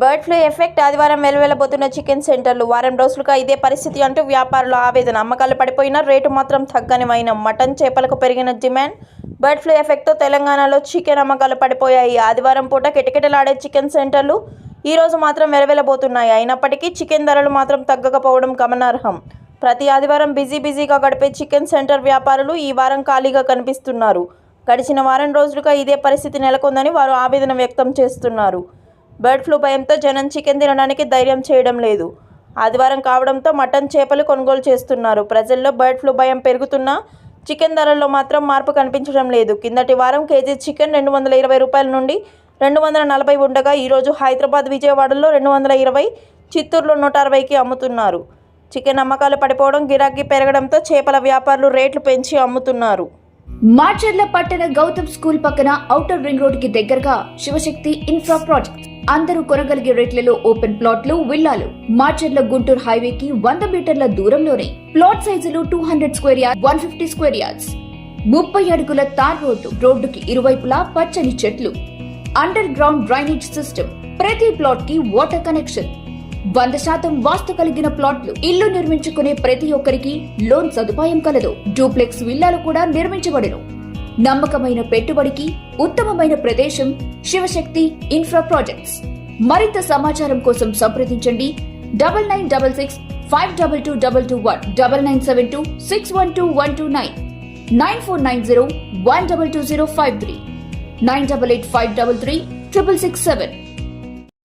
Bird flu effect ఆదివారం వెలువెళ్ళబోతున్న chicken సెంటర్లు. వారం రోజులుగా ఇదే పరిస్థితి అంటూ వ్యాపారుల ఆవేదన. అమ్మకాలు పడిపోయినా రేటు మాత్రం తగ్గనివైన మటన్ చేపలకు పెరిగిన డిమాండ్. బర్డ్ ఫ్లూ ఎఫెక్ట్తో తెలంగాణలో చికెన్ అమ్మకాలు పడిపోయాయి. ఆదివారం పూట కిటకిటలాడే చికెన్ సెంటర్లు ఈ రోజు మాత్రం వెలవెలబోతున్నాయి. అయినప్పటికీ చికెన్ ధరలు మాత్రం తగ్గకపోవడం గమనార్హం. ప్రతి ఆదివారం బిజీ బిజీగా గడిపే చికెన్ సెంటర్ వ్యాపారులు ఈ వారం ఖాళీగా కనిపిస్తున్నారు. గడిచిన వారం రోజులుగా ఇదే పరిస్థితి నెలకొందని వారు ఆవేదన వ్యక్తం చేస్తున్నారు. బర్డ్ ఫ్లూ భయంతో జనం చికెన్ తినడానికి ధైర్యం చేయడం లేదు. ఆదివారం కావడంతో మటన్ చేపలు కొనుగోలు చేస్తున్నారు. ప్రజల్లో బర్డ్ ఫ్లూ భయం పెరుగుతున్నా చికెన్ ధరల్లో మాత్రం మార్పు కనిపించడం లేదు. కిందటి వారం కేజీ చికెన్ రెండు వందల ఇరవై రూపాయల నుండి రెండు వందల నలభై ఉండగా ఈరోజు హైదరాబాద్ విజయవాడలో రెండు వందల ఇరవై చిత్తూరులో నూట అరవైకి అమ్ముతున్నారు. చికెన్ అమ్మకాలు పడిపోవడం గిరాకీ పెరగడంతో చేపల వ్యాపారులు రేట్లు పెంచి అమ్ముతున్నారు. మాచర్ల పట్టణ గౌతమ్ స్కూల్ పక్కన ఔటర్ రింగ్ రోడ్కి దగ్గరగా శివశక్తి ఇన్ఫ్రా ప్రాజెక్ట్. అందరూ కొనగలిగే రేట్లలో ఓపెన్ ప్లాట్లు విల్లాలు. మార్చర్ల గుంటూరు హైవేకి వంద మీటర్ల దూరంలోనే ప్లాట్ సైజులు two hundred square yard one fifty square yards. ముప్పై అడుగుల తార్ రోడ్డు రోడ్డుకి ఇరువైపులా పచ్చని చెట్లు. అండర్ గ్రౌండ్ డ్రైనేజ్ సిస్టమ్ ప్రతి ప్లాట్కి వాటర్ కనెక్షన్. వంద శాతం వాస్తు కలిగిన ప్లాట్లు ఇల్లు నిర్మించుకునే ప్రతి ఒక్కరికి లోన్ సదుపాయం కలదు. డూప్లెక్స్ విల్లాలు కూడా నిర్మించబడును. నమ్మకమైన పెట్టుబడికి ఉత్తమమైన ప్రదేశం శివశక్తి ఇన్ఫ్రా ప్రాజెక్ట్స్. మరింత సమాచారం కోసం సంప్రదించండి. Double nine double six five double two double two one double nine seven two six one two one two nine. Nine four nine zero one double two zero five three. Nine double eight five double three triple six seven.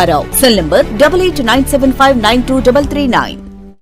Ankarao cell number double eight nine seven five nine two double three nine.